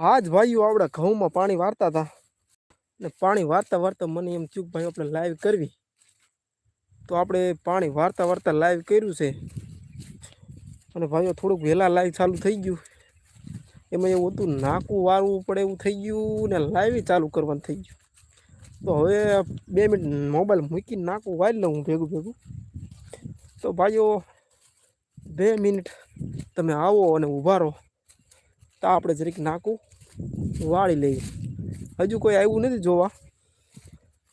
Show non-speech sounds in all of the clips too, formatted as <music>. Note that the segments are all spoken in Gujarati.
આજ ભાઈઓ આપણે ઘઉંમાં પાણી વારતા હતા ને પાણી વારતા વારતા મને એમ થયું ભાઈ આપણે લાઈવ કરવી. તો આપણે પાણી વારતા વારતા લાઈવ કર્યું છે. અને ભાઈઓ થોડુંક વહેલા લાઈવ ચાલુ થઈ ગયું. એમાં એવું હતું, નાકું વારવું પડે એવું થઈ ગયું ને લાઈવ ચાલુ કરવાનું થઈ ગયું. તો હવે બે મિનિટ મોબાઈલ મૂકીને નાકું વારી લઉં ભેગું ભેગું. તો ભાઈઓ, બે મિનિટ તમે આવો અને ઊભા રહો. તો આપણે જરીક નાકું વાળી લઈએ. હજુ કોઈ આવ્યું નથી જોવા.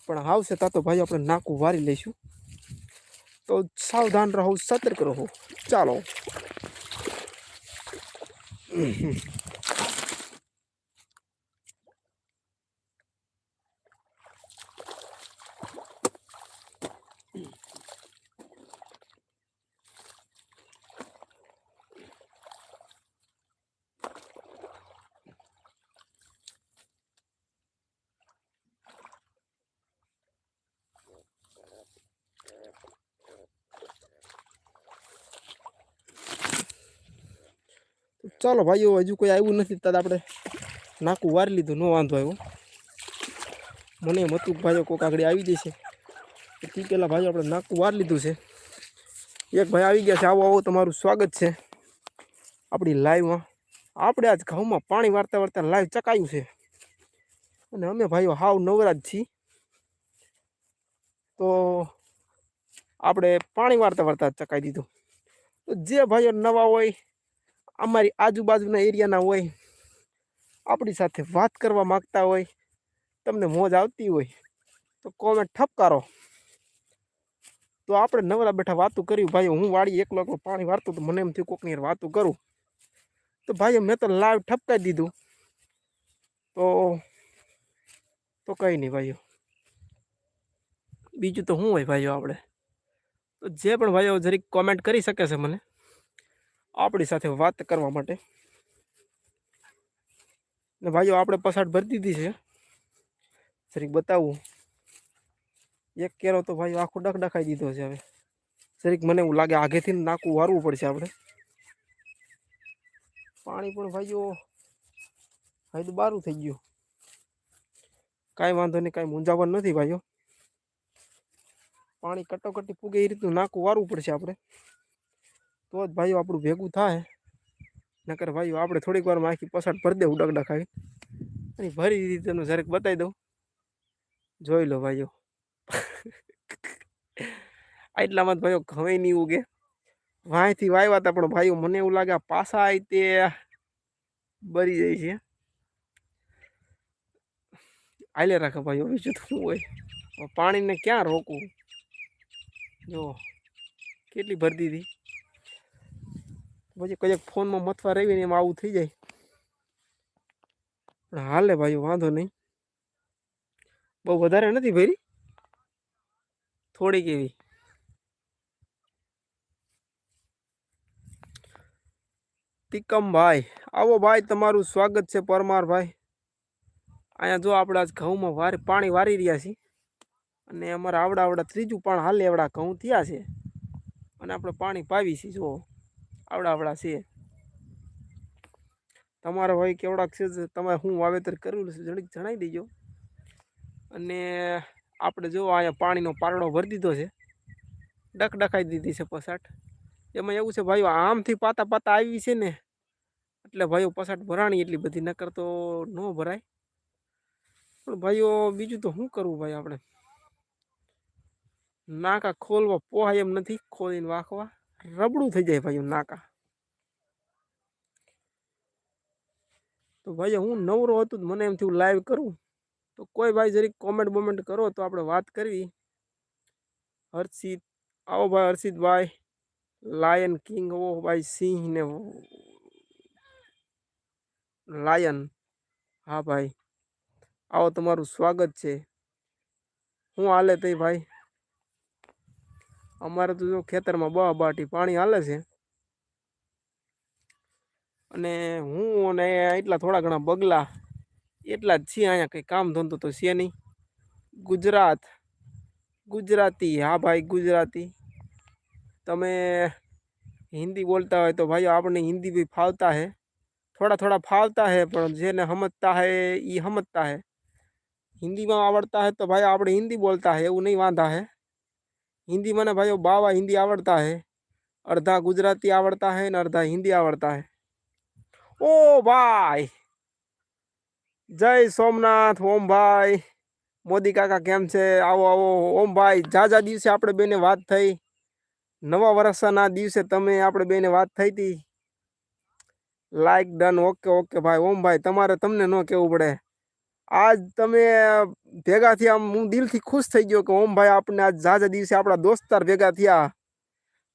પણ આવશે તા તો ભાઈ આપણે નાકું વારી લઈશું. તો સાવધાન રહો, સતર્ક રહો. ચાલો. ચાલો ભાઈઓ, હજુ કોઈ આવ્યું નથી ત્યારે આપણે નાકું વારી લીધું, ન વાંધો આવ્યો. મને એમ હતું ભાઈઓ, કોક આગળ આવી જશે. તે પહેલાં ભાઈઓ આપણે નાકું વાર લીધું છે. એક ભાઈ આવી ગયા છે, આવો આવો, તમારું સ્વાગત છે. આપણી લાઈવમાં આપણે આજ ઘઉંમાં પાણી વારતા વારતા લાઈવ ચકાયું છે. અને અમે ભાઈઓ હાવ નવરાજ છીએ. તો આપણે પાણી વારતા વારતા ચકાઈ દીધું. જે ભાઈઓ નવા હોય અમારી આજુબાજુના એરિયાના હોય, આપણી સાથે વાત કરવા માગતા હોય, તમને મોજ આવતી હોય, તો કોમેન્ટ ઠપકારો. તો આપણે નવરા બેઠા વાતું કરી ભાઈ, હું વાળી એકલો એકલો પાણી વાળતો તો મને એમ થયું કોકની વાતો કરું. તો ભાઈ મેં તો લાઈવ ઠપકાઈ દીધું. તો તો કંઈ નહીં ભાઈઓ. બીજું તો શું હોય ભાઈઓ આપણે? તો જે પણ ભાઈઓ જરીક કોમેન્ટ કરી શકે છે મને. આપણી સાથે વાત કરવા માટે. ને ભાઈઓ, આપણે પસાડ ભરી દીધી છે. શરીક બતાવું. એક કેરો તો ભાઈઓ આખો ડખડખાઈ દીધો છે હવે. જરીક મને એવું લાગે આગેથી નાકું વારવું પડશે આપણે. પાણી પણ ભાઈઓ હવે તો બારું થઈ ગયું. કાંઈ વાંધો નહીં, કાંઈ મૂંઝાવવાનું નથી ભાઈઓ. પાણી કટોકટી પૂગે એ રીતનું નાકું વારવું પડશે આપણે. તો જ ભાઈઓ આપણું ભેગું થાય. નકર ભાઈઓ, આપણે થોડીક વારમાં આખી પસાડ ભરી દેવું ડગડા ખાઈ. અને ભરી દીધી તમને જરાક બતાવી દઉં. જોઈ લો ભાઈઓ. એટલામાં જ ભાઈઓ ઘવે નહીં ઉગે વાંયથી વાવ્યા હતા, પણ ભાઈઓ મને એવું લાગે પાસા તે બરી જાય છે. આલે રાખે ભાઈઓ બીજું તો શું હોય પાણીને ક્યાં રોકવું? જો, કેટલી ભરી દીધી. પછી કંઈક ફોનમાં મથવા રહીને એમાં આવું થઈ જાય. પણ હાલે ભાઈ, વાંધો નહીં. બહુ વધારે નથી ભરી? થોડીક એવી. તિકમભાઈ આવો ભાઈ, તમારું સ્વાગત છે પરમાર ભાઈ. અહીંયા જો આપણે આજ ઘઉંમાં વારી, પાણી વારી રહ્યા છીએ. અને અમારા આવડા આવડા ત્રીજું પણ હાલે એવડા ઘઉં થયા છે. અને આપણે પાણી પાવી છીએ, જુઓ. આવડા આવડા છે. તમારા ભાઈ કેવડાક છે તમારે હું વાવેતર કરેલું છે જણીક જણાવી દેજો. અને આપણે જો અહીંયા પાણીનો પારડો ભરી દીધો છે. ડકડકાઈ દીધી છે પસાટ એમાં એવું છે, ભાઈઓ, આમથી પાતા પાતા આવી છે ને, એટલે ભાઈઓ પસાટ ભરાણી એટલી બધી, નકર તો ન ભરાય. પણ ભાઈઓ, બીજું તો શું કરવું ભાઈ આપણે? નાકા ખોલવા પોહાય એમ નથી, ખોલીને વાંખવા. રબડું થઈ જાય ભાઈ નાકા. તો ભાઈ હું નવરો હતો મને એમ થયું લાઈવ કરું. તો કોઈ ભાઈ જરીક કોમેન્ટ બોમેન્ટ કરો તો આપણે વાત કરવી. હર્ષિત, આવો ભાઈ હર્ષિતભાઈ. લાયન કિંગ ઓ ભાઈ, સિંહ ને લાયન હા ભાઈ. આવો તમારું સ્વાગત છે. હું હાલે તઈ ભાઈ? અમારે તો જો ખેતરમાં બા બાટી પાણી હાલે છે. અને હું અને એટલા થોડા ઘણા બગલા એટલા જ છીએ, અહીંયા કંઈ કામ ધંધો તો છે નહીં. ગુજરાત, ગુજરાતી, હા ભાઈ, ગુજરાતી. તમે હિન્દી બોલતા હોય તો ભાઈ આપણને હિન્દી બી ફાવતા હે. થોડા થોડા ફાવતા હે, પણ જેને સમજતા હે એ સમજતા હે. હિન્દીમાં આવડતા હે તો ભાઈ આપણે હિન્દી બોલતા હે, એવું નહીં વાંધા હે. હિન્દી મને ભાઈઓ બાવા હિન્દી આવડતા હે અડધા ગુજરાતી આવડતા હે ને અડધા હિન્દી આવડતા હે ઓ ભાઈ જય સોમનાથ ઓમભાઈ મોદી કાકા કેમ છે આવો આવો ઓમભાઈ જાજા દિવસે આપણે બેને વાત થઈ નવા વર્ષના દિવસે તમે આપણે બેને વાત થઈ હતી લાઈક ડન ઓકે ઓકે ભાઈ ઓમભાઈ તમારે તમને ન કહેવું પડે આજ તમે ભેગા થયા, હું દિલથી ખુશ થઈ ગયો કે ઓમ ભાઈ આપણે આજ ઝાઝા દિવસે આપણા દોસ્તાર ભેગા થયા.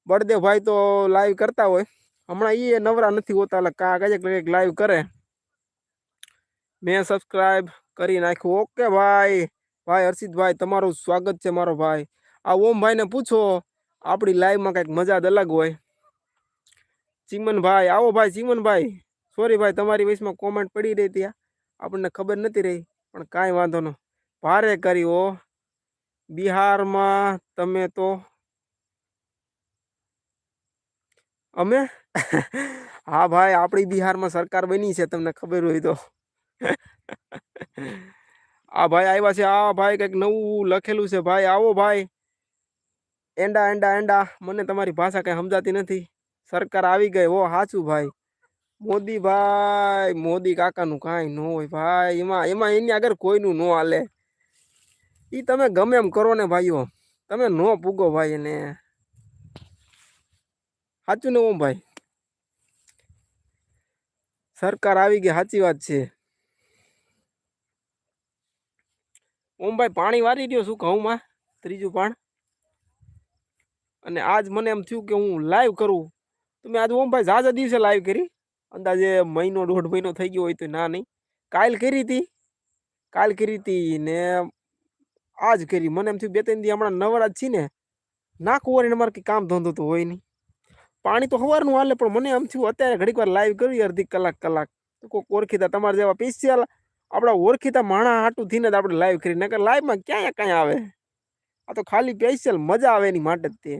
બળદેવભાઈ તો લાઈવ કરતા હોય. હમણાં એ નવરા નથી હોતા, એટલે કા કંઈક કંઈક લાઈવ કરે. મેં સબસ્ક્રાઈબ કરી નાખ્યું. ઓકે ભાઈ. ભાઈ હર્ષિતભાઈ તમારું સ્વાગત છે મારો ભાઈ. આ ઓમભાઈને પૂછો, આપણી લાઈવમાં કંઈક મજા જ અલગ હોય. ચીમનભાઈ, આવો ભાઈ ચીમનભાઈ. સોરી ભાઈ, તમારી વયસમાં કોમેન્ટ પડી રહી ત્યાં આપણને ખબર નથી રહી, પણ કાંઈ વાંધો ન. ભારે કરી ઓ બિહારમાં તમે તો અમે? <laughs> હા ભાઈ, આપણી બિહારમાં સરકાર બની છે, તમને ખબર હોય તો. <laughs> આ ભાઈ આવ્યા છે, આ ભાઈ કંઈક નવું લખેલું છે, ભાઈ આવો ભાઈ. એંડા એંડા એંડા, મને તમારી ભાષા કંઈ સમજાતી નથી. સરકાર આવી ગઈ હો સાચું ભાઈ. મોદી ભાઈ મોદી કાકાનું કાંઈ ન હોય ભાઈ. એમાં એમાં એની આગળ કોઈનું ન હાલે. એ તમે ગમે એમ કરો ને ભાઈઓ. તમે ન પૂગો ભાઈ એને. સાચું ને ઓમ ભાઈ? સરકાર આવી ગઈ, સાચી વાત છે. ઓમ ભાઈ, પાણી વારી રહ્યો શું ઘઉંમાં ત્રીજું પાણ. અને આજ મને એમ થયું કે હું લાઈવ કરું. તો મેં આજ ઓમ ભાઈ ઝાઝા દિવસે લાઈવ કરી? અંદાજે મહિનો દોઢ મહિનો થઈ ગયો હોય તો ના નહીં. કાલ કરી હતી. કાલ કરી હતી ને આજ કરી. મને એમ થયું બે ત્રણ દી હમણાં નવરા જ છી ને, નાખું વળીને મારે કંઈ કામ ધંધો તો હોય નહીં. પાણી તો સવારનું હાલે, પણ મને એમ થયું અત્યારે ઘડીક વાર લાઈવ કરી અડધી કલાક કલાક. તો કોઈક ઓળખીતા તમારા જેવા સ્પેશિયલ આપણા ઓળખીતા માણા હાટું થઈને જ આપણે લાઈવ કરી નકર લાઈવમાં ક્યાંય કાંઈ આવે. આ તો ખાલી સ્પેશિયલ મજા આવે એની માટે જ તે.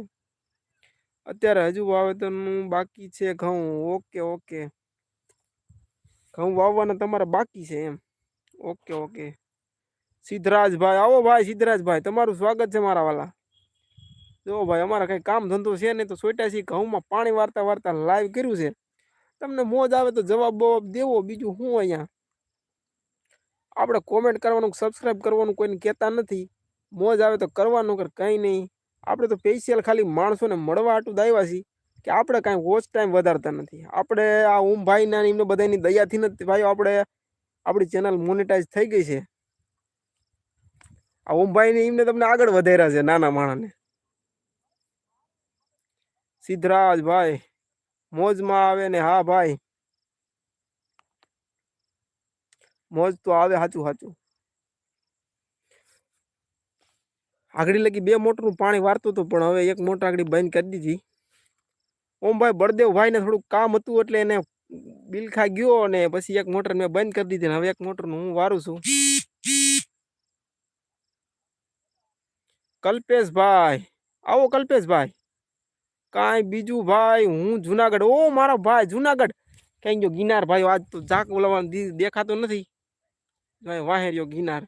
અત્યારે હજુ વાવેતરનું બાકી છે ઘઉં. Okay okay. ઘઉં વાવવાના તમારે બાકી છે એમ. Okay okay. સિદ્ધરાજભાઈ, આવો ભાઈ સિદ્ધરાજભાઈ, તમારું સ્વાગત છે મારા વાલા. જો ભાઈ, અમારા કંઈ કામ ધંધો છે નહીં તો સોટા ઘઉંમાં પાણી વાર્તા વાર્તા લાઈવ કર્યું છે. તમને મોજ આવે તો જવાબ બવાબ દેવો, બીજું શું અહીંયા? આપણે કોમેન્ટ કરવાનું સબસ્ક્રાઈબ કરવાનું કોઈને કહેતા નથી. મોજ આવે તો કરવાનું કર કંઈ નહીં. આપણે તો સ્પેશિયલ ખાલી માણસોને મળવા હાટું દાવ્યા છીએ. કે આપણે કાંઈ વોચ ટાઈમ વધારતા નથી. આપણે આ ઓમભાઈના એમને બધાની દયાથી નથી. ભાઈ આપણે, આપણી ચેનલ મોનિટાઈઝ થઈ ગઈ છે. આ ઓમભાઈને એમને તમને આગળ વધાર્યા છે, નાના માણસને. સિદ્ધરાજ ભાઈ, મોજમાં આવે ને હા ભાઈ. મોજ તો આવે સાચું સાચું. આગળ લગી બે મોટરનું પાણી વારતું હતું, પણ હવે એક મોટર આગળ બંધ કરી દીધી. ઓમ ભાઈ બળદેવભાઈને થોડુંક કામ હતું એટલે એને બિલખા ગયો અને પછી એક મોટર મેં બંધ કરી દીધી હવે એક મોટરનું હું વારું છું. કલ્પેશભાઈ, આવો કલ્પેશભાઈ. કાંઈ બીજું ભાઈ, હું જુનાગઢ. ઓ મારો ભાઈ, જુનાગઢ. ક્યાંય ગયો ગિનાર ભાઈ, આજ તો ઝાક ઓલાવા દેખાતો નથી. વાહેર્યો ગિનાર.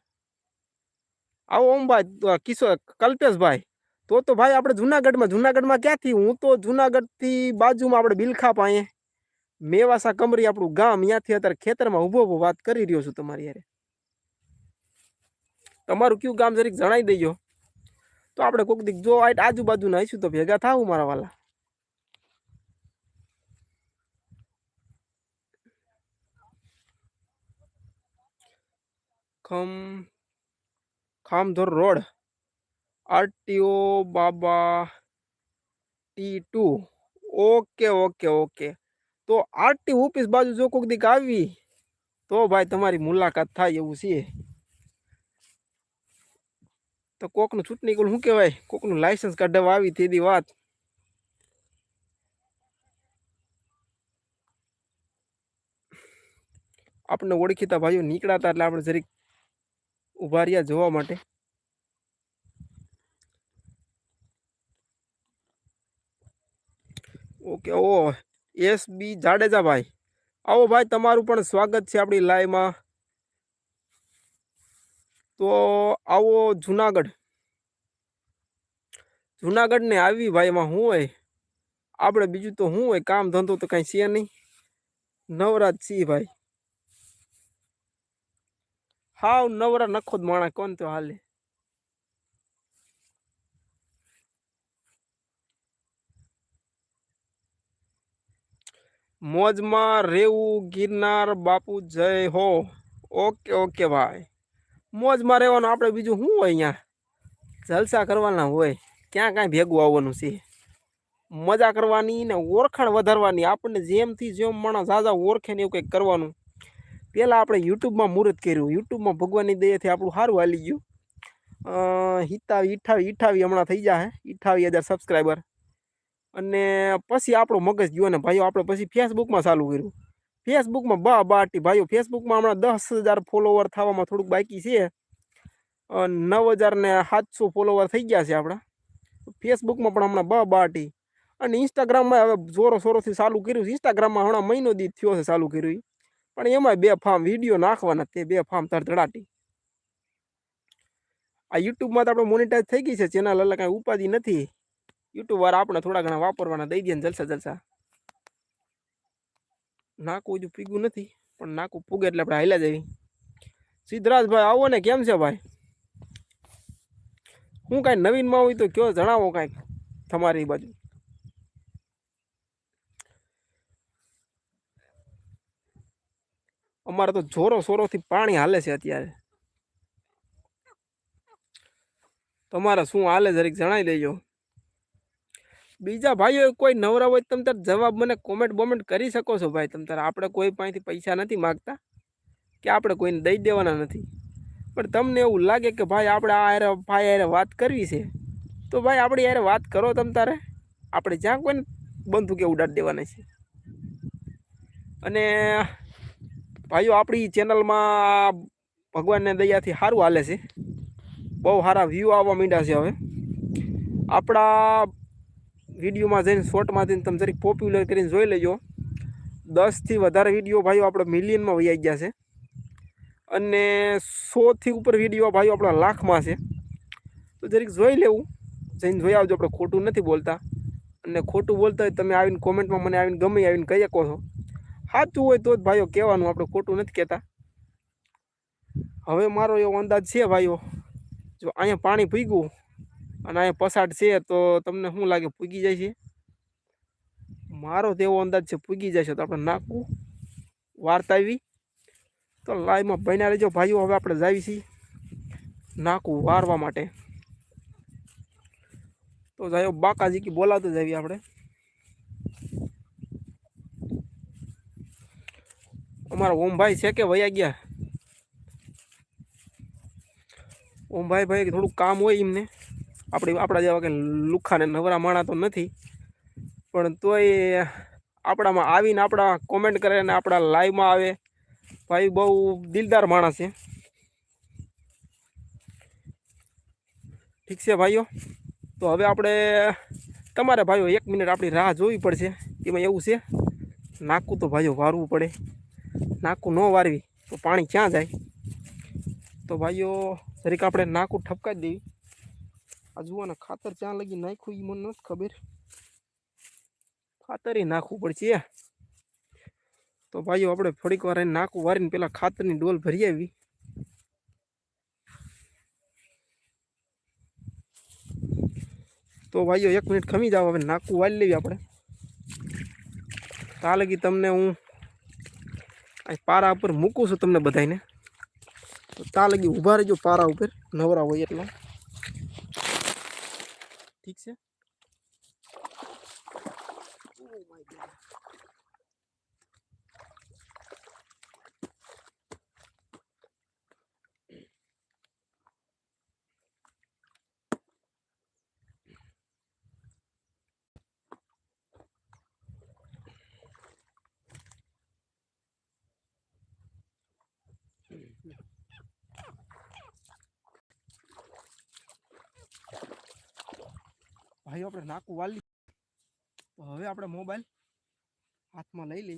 આવો ઓમ ભાઈ કિશોર, કલ્પેશભાઈ. તો તો ભાઈ આપણે જુનાગઢમાં જુનાગઢમાં ક્યાંથી? હું તો જુનાગઢથી બાજુમાં આપણે બિલખા પાસે મેવાસા કમરી આપણું ગામ, ત્યાંથી અત્યારે ખેતરમાં ઊભો ઊભો વાત કરી રહ્યો છું તમારી યારે તમારું કયું ગામ જરીક જણાવી દેજો. તો આપણે કોઈક દીક જો આજુબાજુના આવીશું તો ભેગા થાવું મારા વાલા. ખમ, ખામધોર રોડ. આરટીઓ બાબા T two. Okay okay okay. તો આરટી ઓફિસ બાજુ જો કોઈક દીક આવી, તો ભાઈ તમારી મુલાકાત થાય એવું છે. તો કોકનું ચૂંટણી કોલ શું કહેવાય? કોકનું લાયસન્સ કાઢવા આવી તેની વાત. આપણે ઓળખીતા ભાઈઓ નીકળાતા એટલે આપણે જરીક ઊભા રહ્યા જોવા માટે. ઓકે, ઓ, એસ બી જાડેજા ભાઈ. આવો ભાઈ, તમારું પણ સ્વાગત છે આપણી લાઈવમાં તો આવો જુનાગઢ. જુનાગઢ ને આવી ભાઈ એમાં શું હોય? આપણે બીજું તો શું હોય? કામ ધંધો તો કાંઈ છે નહીં. નવરાજ છીએ ભાઈ. હાવ નવરા નખો જ માણા કોણ તો હાલે? મોજમાં રહેવું ગિરનાર બાપુ જય હો. ઓકે ઓકે ભાઈ. મોજમાં રહેવાનું આપણે બીજું શું હોય અહીંયા? જલસા કરવાના હોય. ક્યાં કાંઈ ભેગું આવવાનું છે? મજા કરવાની ને ઓળખાણ વધારવાની. આપણને જેમથી જેમ માણસ ઝાઝા ઓળખે ને એવું કંઈક કરવાનું. પહેલાં આપણે યુટ્યુબમાં મુહૂર્ત કર્યું. યુટ્યુબમાં ભગવાનની દયાથી આપણું સારું હાલી ગયું. હિતાવી, ઈઠાવી ઈઠાવી હમણાં થઈ જાય ઈઠાવી હજાર સબસ્ક્રાઈબર અને પછી આપણો મગજ ગયો ને ભાઈઓ આપણે પછી ફેસબુકમાં ચાલુ કર્યું. ફેસબુકમાં બા બાટી ભાઈઓ, ફેસબુકમાં હમણાં દસ હજાર ફોલોવર થવામાં થોડુંક બાકી છે. નવ હજાર ને સાતસો ફોલોવર થઈ ગયા છે આપણા. ફેસબુકમાં પણ હમણાં બા બાટી. અને ઇન્સ્ટાગ્રામમાં હવે જોરો સોરોથી ચાલુ કર્યું છે. ઇન્સ્ટાગ્રામમાં હમણાં મહિનો દી થયો છે ચાલુ કર્યું પણ એમાં બે ફાર્મ વીડિયો નાખવાના તે બે ફાર્મ ધડધડાટી આ યુટ્યુબમાં તો આપણે મોનિટાઈઝ થઈ ગઈ છે. ચેનલ એટલે કાંઈ ઉપાધિ નથી. યુટ્યુબ વાળા આપણે થોડા ઘણા વાપરવાના દઈ દે ને જલસા જલસા. નાકું હજુ પીગું નથી, પણ નાકું પૂગે એટલે આપણે હાલ્યા જવી સિદ્ધરાજભાઈ, આવો ને કેમ છે ભાઈ? હું કાંઈ નવીનમાં હોય તો કયો જણાવો કાંઈક તમારી બાજુ. અમારે તો જોરો સોરોથી પાણી હાલે છે અત્યારે. તમારે શું હાલે જરીક જણાવી દેજો. બીજા ભાઈઓ કોઈ નવરા હોય તમે તાર જવાબ મને કોમેન્ટ બોમેન્ટ કરી શકો છો ભાઈ. તમે તાર આપણે કોઈ પાસેથી પૈસા નથી માગતા કે આપણે કોઈને દઈ દેવાના નથી. પણ તમને એવું લાગે કે ભાઈ આપણે આ યારે ભાઈ હારે વાત કરવી છે, તો ભાઈ આપણે યારે વાત કરો તમે તારે. આપણે જ્યાં કોઈને બંધુકે ઉડાડી દેવાના છે. અને ભાઈઓ, આપણી ચેનલમાં ભગવાનને દયાથી સારું હાલે છે. બહુ સારા વ્યૂ આવવા માંડ્યા છે હવે. આપણા વિડીયોમાં જઈને શોર્ટમાં જઈને તમે જરીક પોપ્યુલર કરીને જોઈ લેજો. દસથી વધારે વીડિયો ભાઈઓ આપણે મિલિયનમાં વૈયા ગયા છે. અને સોથી ઉપર વીડિયો ભાઈઓ આપણા લાખમાં છે. તો જરીક જોઈ લેવું. જઈને જોઈ આવજો, આપણે ખોટું નથી બોલતા. અને ખોટું બોલતા હોય તમે આવીને કોમેન્ટમાં મને આવીને ગમે આવીને કહી શકો છો. સાચું હોય તો જ ભાઈઓ કહેવાનું, આપણે ખોટું નથી કહેતા. હવે મારો એવો અંદાજ છે ભાઈઓ. જો અહીંયા પાણી પીગું અને અહીંયા પસાટ છે તો તમને શું લાગે, પૂગી જાય છે? મારો તેવો અંદાજ છે, પૂગી જાય છે. તો આપણે નાખવું વાર્તા આવી. તો લાઈવમાં બન્યા રહેજો ભાઈઓ. હવે આપણે જાવી છીએ નાખવું વારવા માટે. તો જાયો બાકાજી કે બોલાવતો જાવી આપણે. અમારા ઓમભાઈ છે કે વયા ગયા? ઓમભાઈ ભાઈ થોડુંક કામ હોય એમને. આપણે આપણા જેવા કે લુખાને નવરા માણા તો નથી. પણ તોય આપણામાં આવીને આપણા કોમેન્ટ કરે ને આપણા લાઈવમાં આવે. ભાઈ બહુ દિલદાર માણસ છે. ઠીક છે ભાઈઓ? તો હવે આપણે તમારે ભાઈઓ એક મિનિટ આપણી રાહ જોવી પડશે. એમાં એવું છે, નાકું તો ભાઈઓ વારવું પડે. નાકું ન વારવી તો પાણી ક્યાં જાય? તો ભાઈઓ, જરીક આપણે નાકું ઠપકાવી દેવી. આ જુઓ ને ખાતર ચાં લગી નાખ્યું એ મને નથી ખબર. ખાતર નાખવું પડશે. તો ભાઈઓ આપણે થોડીક વાર એને નાકું વારીને પેલા ખાતરની ડોલ ભરી આવી. તો ભાઈઓ એક મિનિટ ખમી જાવ, હવે નાખું વાળી લેવી આપણે. તા લગી તમને હું પારા ઉપર મૂકું છું તમને બધાને તો તા લગી ઊભા રહેજો પારા ઉપર, નવરા હોય એટલા. ઠીક છે भाई अपने नाकू वाली तो हम आप मोबाइल हाथ में लई ली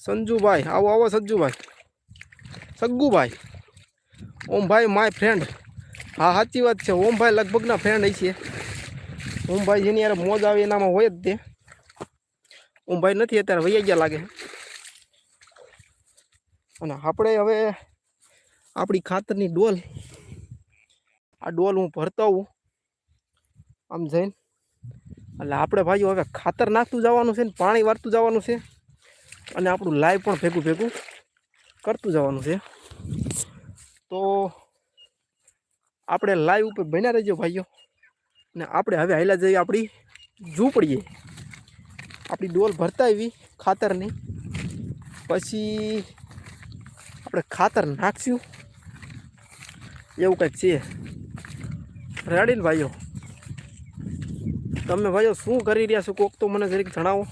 संजू भाई आओ आओ सज्जू भाई सग्गू भाई ओम भाई माय फ्रेंड हाँ हाची बात है ओम भाई लगभग ना फ्रेंड है ओम भाई जी यार मौज आए ओम भाई नहीं अत्य वैया गया लगे અને આપણે હવે આપણી ખાતરની ડોલ, આ ડોલ હું ભરતો હોઉં આમ જઈને. એટલે આપણે ભાઈઓ હવે ખાતર નાખતું જવાનું છે ને પાણી વારતું જવાનું છે અને આપણું લાઈવ પણ ભેગું ભેગું કરતું જવાનું છે. તો આપણે લાઈવ ઉપર બન્યા રહેજો ભાઈઓ ને આપણે હવે હાલ્યા જઈએ આપણી ઝૂંપડીએ. આપણી ડોલ ભરતા આવી ખાતરની. પછી આપણે ખાતર નાખશું. એવું કંઈક છે. રેડી ભાઈઓ. તમે ભાઈઓ શું કરી રહ્યા છો કોક તો મને જરીક જણાવો.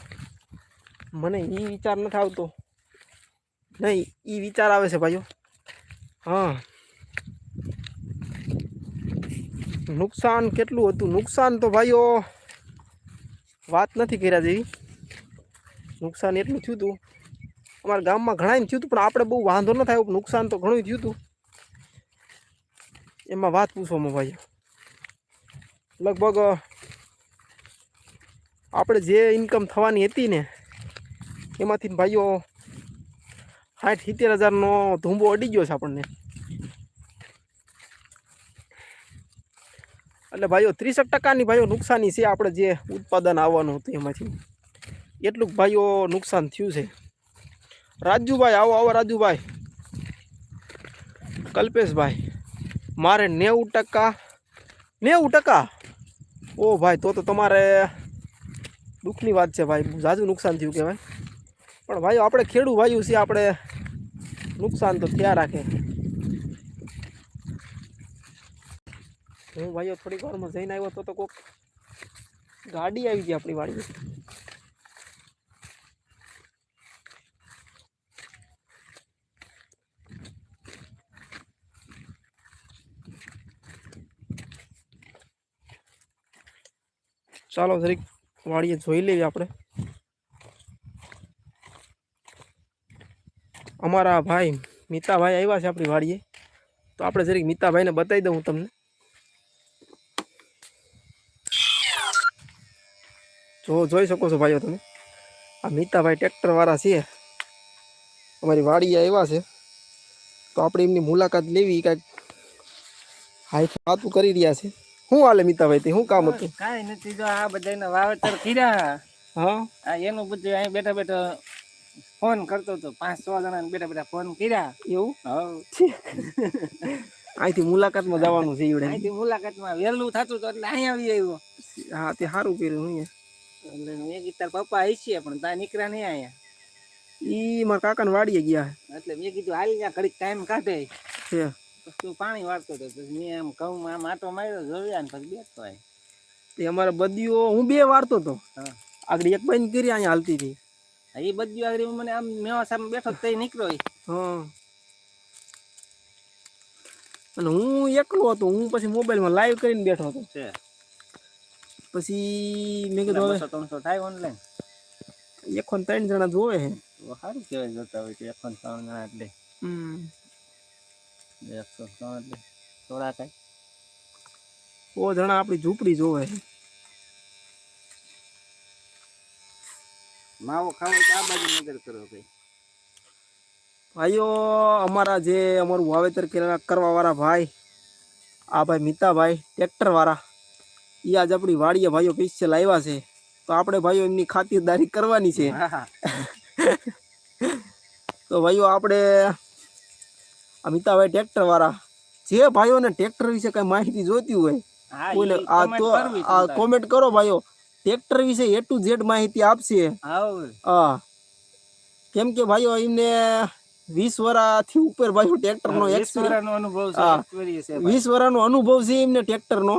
મને એ વિચાર નથી આવતો. નહીં એ વિચાર આવે છે ભાઈઓ. હા. નુકસાન કેટલું હતું? નુકસાન તો ભાઈઓ વાત નથી કર્યા જેવી. નુકસાન એટલું થયું હતું અમારા ગામમાં ઘણા થયું હતું, પણ આપણે બહુ વાંધો ન થાય, નુકસાન તો ઘણું થયું હતું. એમાં વાત પૂછવામાં ભાઈ લગભગ, આપણે જે ઇન્કમ થવાની હતી ને, એમાંથી ભાઈઓ સાઠ સિત્તેર હજારનો ધૂંબો અડી ગયો છે આપણને. એટલે ભાઈઓ, ત્રીસેક ટકાની ભાઈઓ નુકસાની છે, આપણે જે ઉત્પાદન આવવાનું હતું એમાંથી. એટલું ભાઈઓ નુકસાન થયું છે. રાજુભાઈ, આવો આવો રાજુભાઈ. કલ્પેશભાઈ, મારે નેવું ટકા નેવું ટકા? ઓ ભાઈ, તો તો તમારે દુઃખની વાત છે ભાઈ ઝાઝું નુકસાન થયું કહેવાય. પણ ભાઈઓ, આપણે ખેડૂ ભાઈઓ છે આપણે નુકસાન તો થયા રાખે. હું ભાઈઓ થોડીક વારમાં જઈને આવ્યો તો તો કોક ગાડી આવી ગઈ આપણી વાડી ચાલો જરીક વાડીએ જોઈ લેવી આપણે. અમારા ભાઈ મિતાભાઈ આવ્યા છે આપણી વાડીએ. તો આપણે જરીક મિતાભાઈને બતાવી દઉં હું તમને. જો, જોઈ શકો છો ભાઈઓ તમે. આ મિતાભાઈ ટ્રેક્ટરવાળા છે. અમારી વાડીએ આવ્યા છે. તો આપણે એમની મુલાકાત લેવી, કાંઈક હાઈ વાતું કરી રહ્યા છે. શું હાલે મિતાભાઈ તે શું કામ હતું? કાંઈ નથી જો આ બધાને વાવેતર કર્યા. હા? આ એનું બધું અહીં બેઠા બેઠા ફોન કરતો હતો. પાંચ છ જણા બેઠા બેઠા ફોન કર્યા. એવું? હવ અહીંથી મુલાકાતમાં જવાનું છે ઈવડે અહીંથી મુલાકાતમાં વહેલું થતું તો એટલે અહીં આવી આવ્યો. હા તે સારું કર્યું હું એટલે મેં કીધું તાર પપ્પા આવી છે પણ ત્યાં નીકળ્યા નહીં અહીંયા. ઈ મારા કાકાને વાડીએ ગયા. એટલે મેં કીધું હાલ ત્યાં ઘડીક ટાઈમ કાઢે. છે તું પાણી વાળતો હતો મેં એમ કહું આમ આટો માર્યો જોયા ને પછી અહીં તે અમારે બદીઓ હું બે વાળતો હતો આગળ એક બાઈને કરી અહીંયા હાલતી હતી. એ બધું આગળ મને આમ મેવા સામે બેઠો તો નીકળ્યો હા. અને હું એકલો હતો હું પછી મોબાઈલમાં લાઈવ કરીને બેઠો હતો. પછી મેં કીધું હવે ત્રણસો થાય ઓનલાઈન એકો ને ત્રણ જણા જોવે હે સારું કહેવાય જોતા હોય તો એકસો ને ત્રણ જણા એટલે. હમ. એકસો ત્રણ એટલે થોડા થાય. સો જણા આપણી ઝૂંપડી જોવે માવો ખાવો તો આ બાજુ નજર કરો ભાઈ. ભાઈઓ અમારા જે અમારું વાવેતર કરવા કરવાવાળા ભાઈ આ ભાઈ મિતાભાઈ ટ્રેક્ટરવાળા એ આજ આપણી વાડીએ ભાઈઓ પીસે લાવ્યા છે. તો આપણે ભાઈઓ એમની ખાતરદારી કરવાની છે. <laughs> તો ભાઈઓ આપણે આ મિતાભાઈ ટ્રેક્ટરવાળા. જે ભાઈઓને ટ્રેક્ટર વિશે કઈ માહિતી જોઈતી હોય કોઈને આ તો આ કોમેન્ટ કરો ભાઈઓ. ટ્રેક્ટર વિશે એ ટુ ઝેડ માહિતી આપશે. હા. કેમ કે ભાઈઓ એમને વીસ વરાથી ઉપર ભાઈઓ ટ્રેક્ટરનો એક્સપિરિયન્સ. વીસ વરાનો અનુભવ છે એમને ટ્રેક્ટરનો.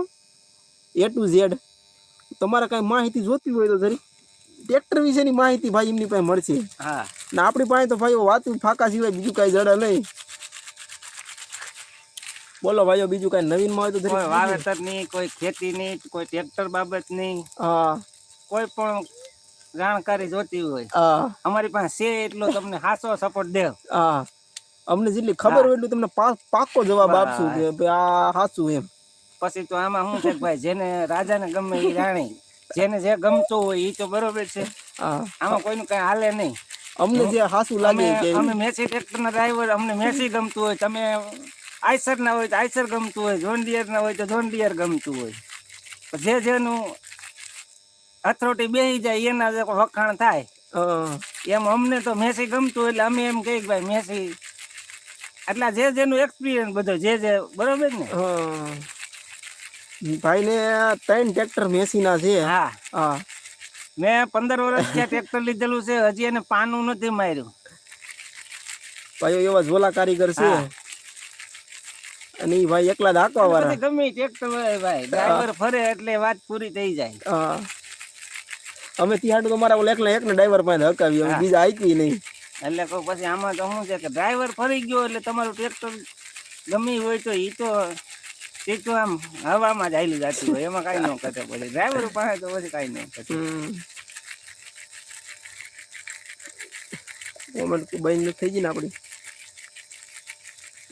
એ ટુ ઝેડ તમારે કાંઈ માહિતી જોતી હોય તો જરી ટ્રેક્ટર વિશેની માહિતી ભાઈ એમની પાસે મળશે. હા. ને આપણી પાસે તો ભાઈઓ વાત ફાકા સિવાય બીજું કાંઈ જડે નહીં. બોલો ભાઈઓ બીજું કઈ નવીનમાં હોય તો કોઈ વાવેતરની કોઈ ખેતી ની કોઈ ટ્રેક્ટર બાબતની કોઈ પણ જાણકારી જોતી હોય. અમારી પાસે છે એટલો તમને હાસો સપોર્ટ દેવ અમને જેટલી ખબર હોય એટલું તમને પાકો જવાબ આપશું કે આ સાચું એમ. પછી તો આમાં શું છે ભાઈ જેને રાજાને ગમે એ રાણી જેને જે ગમતું હોય એ તો બરોબર છે. આમાં કોઈનું કઈ હાલે નહીં. અમને જે સાચું લાગે અમે મેસી ટ્રેક્ટર ના ડ્રાઈવર અમને મેસી ગમતું હોય તમે આઈસર ના હોય તો આઈસર ગમતું હોય જોન ડિયર ના હોય તો જોન ડિયર ગમતું હોય. જે જેનું અથરોટી બેસી જાય એના જે વખાણ થાય. એમ અમને તો મેસી ગમતું એટલે અમે એમ કહીએ ભાઈ મેસી એટલે જે જેનું એક્સપિરિયન્સ બધો જે જે બરોબર ને? હા. ભાઈને ત્રણ ટ્રેક્ટર મેસી ના છે. હા. હા મેં પંદર વર્ષ ત્યાં ટ્રેક્ટર લીધેલું છે હજી એને પાનું નથી માર્યું. ભાઈઓ એવા ઝોલા કારીગર છે. અને એ ભાઈ એકલા જ વાળા. ગમે એક તો ભાઈ. ડ્રાઈવર ફરે એટલે વાત પૂરી થઈ જાય. હા. અમે ત્યાં તો મારા એકલા એકને ડ્રાઈવર પાસે હકાવી અમે બીજા આઈકી નહીં. એટલે કહું પછી આમાં તો શું છે કે ડ્રાઈવર ફરી ગયો એટલે તમારું ટ્રેક્ટર ગમે હોય તો એ તો એ તો આમ હવામાં જ આવેલું જતું હોય એમાં કાંઈ ન કરે પછી. ડ્રાઈવર પાસે તો પછી કાંઈ ન કરે. કોમેન્ટ બંધ થઈ ગઈ ને આપણી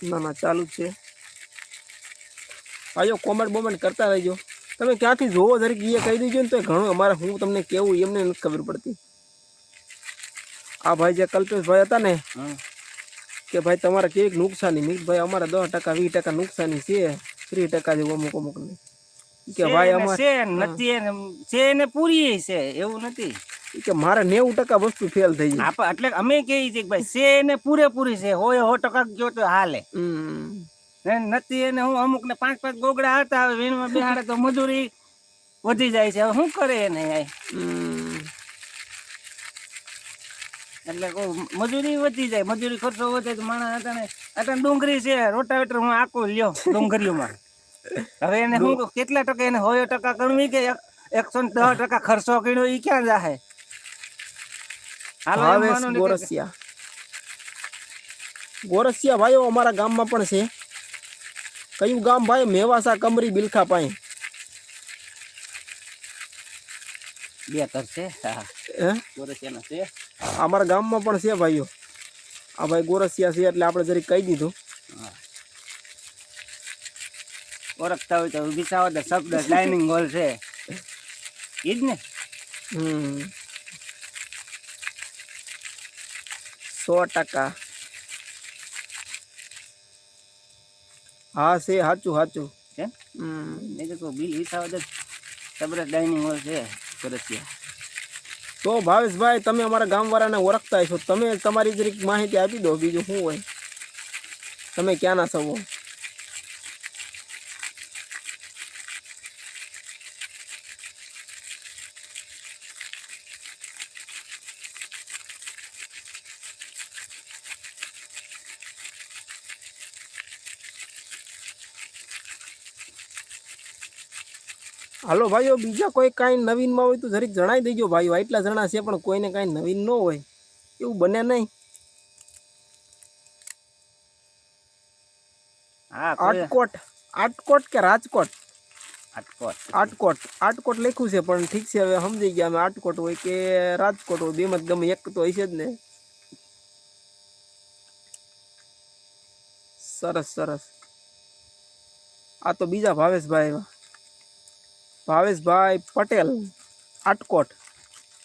ના ના ચાલુ જ છે. ભાઈઓ કોમેન્ટ બોમેન્ટ કરતા રહેજો. તમે ક્યાંથી જોવો? જરીક એ કહી દેજો ને તો ઘણું અમારે હું તમને કેવું એમને નથી ખબર પડતી. આ ભાઈ જે કલ્પેશભાઈ હતા ને કે ભાઈ તમારે કેવી નુકસાની? ભાઈ અમારે દસ ટકા વીસ ટકા નુકસાની છે. ત્રીસ ટકા જેવું અમુક અમુક ને. કે ભાઈ અમારે નથી છે ને પૂરી છે એવું નથી. કે મારે નેવું ટકા વસ્તુ ફેલ થઈ જાય એટલે અમે કહીએ છીએ કે ભાઈ છે ને પૂરેપૂરી છે હોય સો ટકા ગયો તો હાલે. નથી એને હું અમુક ને પાંચ પાંચ ગોગડા હતા હવે વીણમાં બિહાડે તો મજૂરી વધી જાય છે. હવે શું કરે એને એટલે મજૂરી વધી જાય. મજૂરી ખર્ચો વધે તો માણસ અત્યારે અત્યારે ડુંગળી છે. રોટાવેટર હું આખું લ્યો ડુંગળીઓમાં. હવે એને હું કેટલા ટકા એને હોય ટકા ગણવી કે એકસો ને દસ ટકા ખર્ચો કર્યો એ ક્યાં જાહે? હાલો ગોરસિયા. ગોરસિયા ભાઈઓ અમારા ગામમાં પણ છે. કયું ગામ ભાઈ? મેવાસા કમરી બિલખા પાઈ બે છે? છે. અમારા ગામમાં પણ છે ભાઈઓ. આ ભાઈ ગોરસિયા છે એટલે આપણે જરીક કહી દીધું. ઓળખતા હોય તો વિસાવદર શબ્દ ડાઇનિંગ હોલ છે. ઈ જ ને? હમ. સો ટકા. હા છે સાચું સાચું. છે? મેં તો બિલ વિસાવદર સબરત ડાઇનિંગ હોલ છે સરસિયા. તો ભાવેશભાઈ તમે અમારા ગામવાળાને ઓળખતા હશો. તમે તમારી જરીક માહિતી આપી દો બીજું શું હોય? તમે ક્યાંના છો? હાલો ભાઈઓ બીજા કોઈ કાંઈ નવીનમાં હોય તો જરીક જણાવી દેજો ભાઈઓ. એટલા જણા છે પણ કોઈને કાંઈ નવીન ન હોય. એવું બને નહીં. આટકોટ આટકોટ કે રાજકોટ? આટકોટ. આટકોટ. આટકોટ લખ્યું છે પણ ઠીક છે હવે સમજી ગયા અમે આટકોટ હોય કે રાજકોટ હોય. બેમાં ગમે એક તો હશે જ ને. સરસ સરસ. આ તો બીજા ભાવેશભાઈ આવ્યા. ભાવેશભાઈ પટેલ, આટકોટ.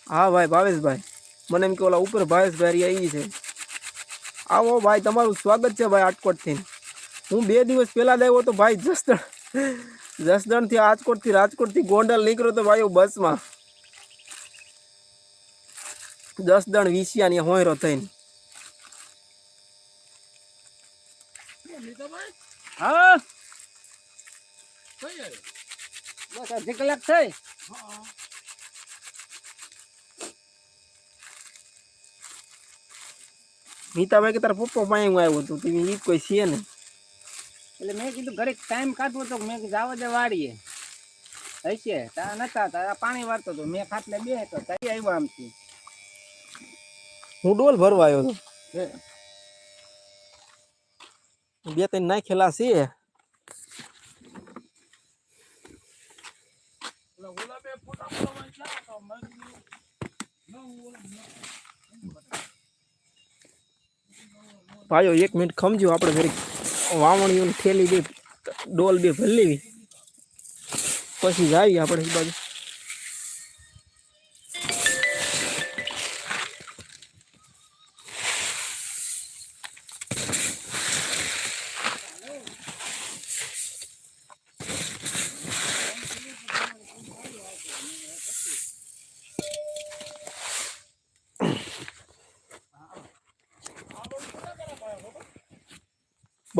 હા ભાઈ, ભાવેશભાઈ. મને એમ કે ઓલા ઉપર ભાવેશભાઈ રહ્યા એ છે. આવો ભાઈ, તમારું સ્વાગત છે ભાઈ આટકોટથી. હું બે દિવસ પહેલાં જ આવ્યો તો ભાઈ જસદણ, જસદણથી રાજકોટથી રાજકોટથી ગોંડલ નીકળ્યો તો ભાઈ બસમાં. જસદણ વિસિયાની હોયરો થઈને. હા? બસ અડધી કલાક થઈ મીતાભાઈ કે તારા પપ્પા પાસે હું આવ્યો હતો તે ઈ કોઈ છે ને એટલે મેં કીધું ઘરે ટાઈમ કાઢવો તો મેં કીધું જાવા દે વાડીએ। હશે તારા નતા તારા પાણી વાળતો તો મેં ખાટલે બે તો તારી આવ્યો આમથી। હું ડોલ ભરવા આવ્યો હતો હે. બે ત્રણ નાખેલા છે। ભાઈઓ એક મિનિટ ખમજો, આપણે ઘરે વાવણીઓની થેલી બે ડોલ બે ભરી લેવી. પછી જાવી આપણે એ બાજુ.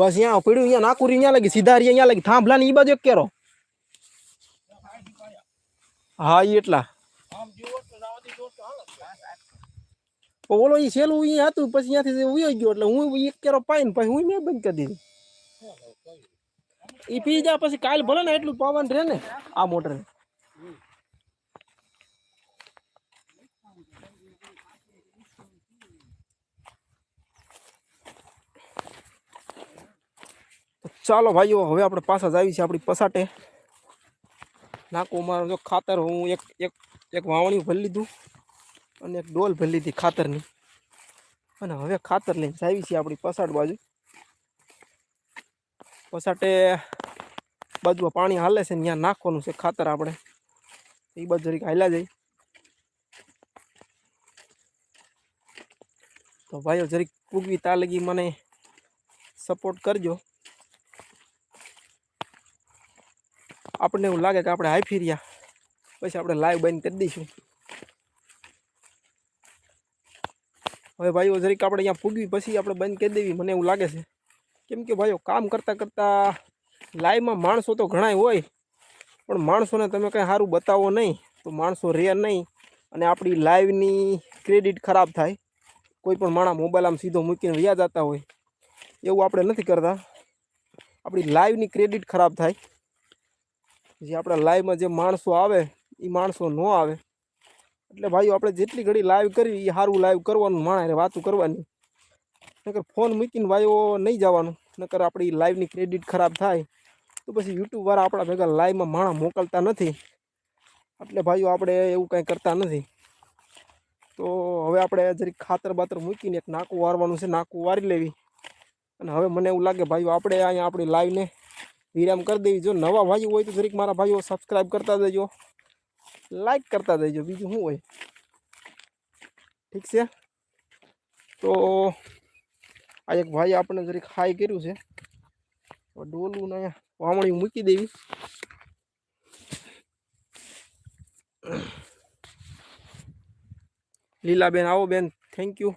બસ અહીંયા પડ્યું, અહીંયા નાકુરી, અહીંયા લાગી સીધા હરી અહીંયા લાગી થાંભલા ની ઈ બાજુ એક કેરો. હા, ઈ એટલા. ઓલો ઈ સેલું અહીંયા હતું, પછી ત્યાંથી ઉયો ગયો, એટલે હું એક કેરો પાઈને પછી હું મેં બંધ કરી દીધી. ઈ પી જા, પછી કાલ ભલે ને એટલું પાવન રહે ને, આ મોટર. ચાલો ભાઈઓ, હવે આપણે પાછા જ આવી છે આપણી પસાટે નાખું મારો જો ખાતર, હું એક એક એક વાવણી ભરી લીધું અને એક ડોલ ભરી લીધી ખાતરની. અને હવે ખાતર લઈને આવી છે આપણી પસાટ બાજુ. પસાટે બાજુ પાણી હાલે છે ત્યાં નાખવાનું છે ખાતર આપણે. એ બાજુ જરીક હાલ્યા જઈ તો ભાઈઓ, જરીક પૂગવી તા લગી મને સપોર્ટ કરજો. આપણને એવું લાગે કે આપણે હાઈ રહ્યા પછી આપણે લાઈવ બંધ કરી દઈશું. હવે ભાઈઓ જરીક આપણે અહીંયા પૂગવી પછી આપણે બંધ કરી દેવી. મને એવું લાગે છે. કેમ કે ભાઈઓ, કામ કરતાં કરતાં લાઈવમાં માણસો તો ઘણાય હોય. પણ માણસોને તમે કંઈ સારું બતાવો નહીં, તો માણસો રહે નહીં. અને આપણી લાઈવની ક્રેડિટ ખરાબ થાય. કોઈ પણ માણસ મોબાઈલ આમ સીધો મૂકીને વ્યા જતા હોય. એવું આપણે નથી કરતા. આપણી લાઈવની ક્રેડિટ ખરાબ થાય. જે આપણા લાઈવમાં જે માણસો આવે એ માણસો ન આવે. એટલે ભાઈઓ, આપણે જેટલી ઘડી લાઈવ કરી એ સારું લાઈવ કરવાનું માણસ વાતું કરવાની. નકર ફોન મૂકીને ભાઈઓ નહીં જવાનું, નકર આપણી લાઈવની ક્રેડિટ ખરાબ થાય. તો પછી યુટ્યુબવાળા આપણા ભેગા લાઈવમાં માણસ મોકલતા નથી. એટલે ભાઈઓ, આપણે એવું કંઈ કરતા નથી. તો હવે આપણે જરીક ખાતર બાતર મૂકીને એક નાકું વારવાનું છે, નાકું વારી લેવી. અને હવે મને એવું લાગે, ભાઈઓ, આપણે અહીંયા આપણી લાઈવને વિરામ કરી દેવી. જો નવા ભાઈઓ હોય તો જરીક મારા ભાઈઓ સબસ્ક્રાઈબ કરતા દેજો. લાઈક કરતા દેજો. બીજું શું હોય? ઠીક છે? તો આ એક ભાઈ આપણે જરીક હાઈ કર્યું છે. હવે ડોલું ને અહીંયા વામણી મૂકી દેવી. લીલાબેન, આવો બેન. થેન્ક યુ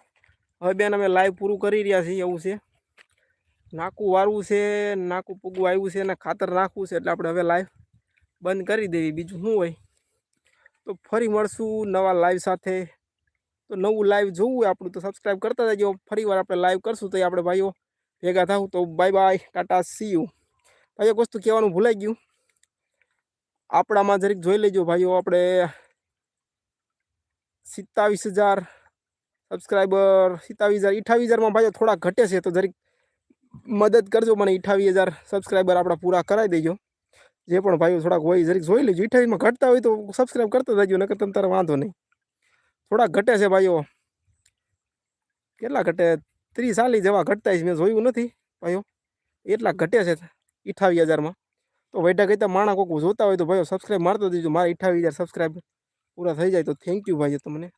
હવે બેન, અમે લાઈવ પૂરું કરી રહ્યા છીએ. એવું છે. નાકું વારવું છે, નાકું પૂગવું આવ્યું છે અને ખાતર નાખવું છે, એટલે આપણે હવે લાઈવ બંધ કરી દેવી. બીજું શું હોય? તો ફરી મળશું નવા લાઈવ સાથે. તો નવું લાઈવ જોવું આપણું તો સબસ્ક્રાઈબ કરતા જજો ફરી વાર આપણે લાઈવ કરશું તો આપણે ભાઈઓ ભેગા થાવ તો bye bye tata see you ભાઈ એક વસ્તુ કહેવાનું ભૂલાઈ ગયું. આપણામાં જરીક જોઈ લેજો ભાઈઓ, આપણે સિત્તાવીસ હજાર સબસ્ક્રાઈબર સિત્તાવીસ હજાર, અઠાવીસ હજારમાં ભાઈઓ થોડા ઘટે છે, તો જરીક મદદ કરજો મને અઠાવીસ હજાર સબસ્ક્રાઈબર આપણા પૂરા કરાવી દેજો. જે પણ ભાઈઓ થોડાક હોય જરીક જોઈ લેજો. અઠાવીસમાં ઘટતા હોય તો સબસ્ક્રાઈબ કરતા જજો, નકર તમે તારે વાંધો નહીં. થોડાક ઘટે છે ભાઈઓ. કેટલા ઘટે? ત્રીસ ચાલીસ જેવા ઘટતા છે. મેં જોયું નથી ભાઈઓ. એટલા ઘટે છે અઠાવીસ હજારમાં. તો વૈડા કહેતા માણા કોક જોતા હોય તો ભાઈઓ સબસ્ક્રાઈબ મારતો દેજો. મારા અઠાવીસ હજાર સબસ્ક્રાઈબ પૂરા થઈ જાય તો થેન્ક યુ ભાઈઓ તમને.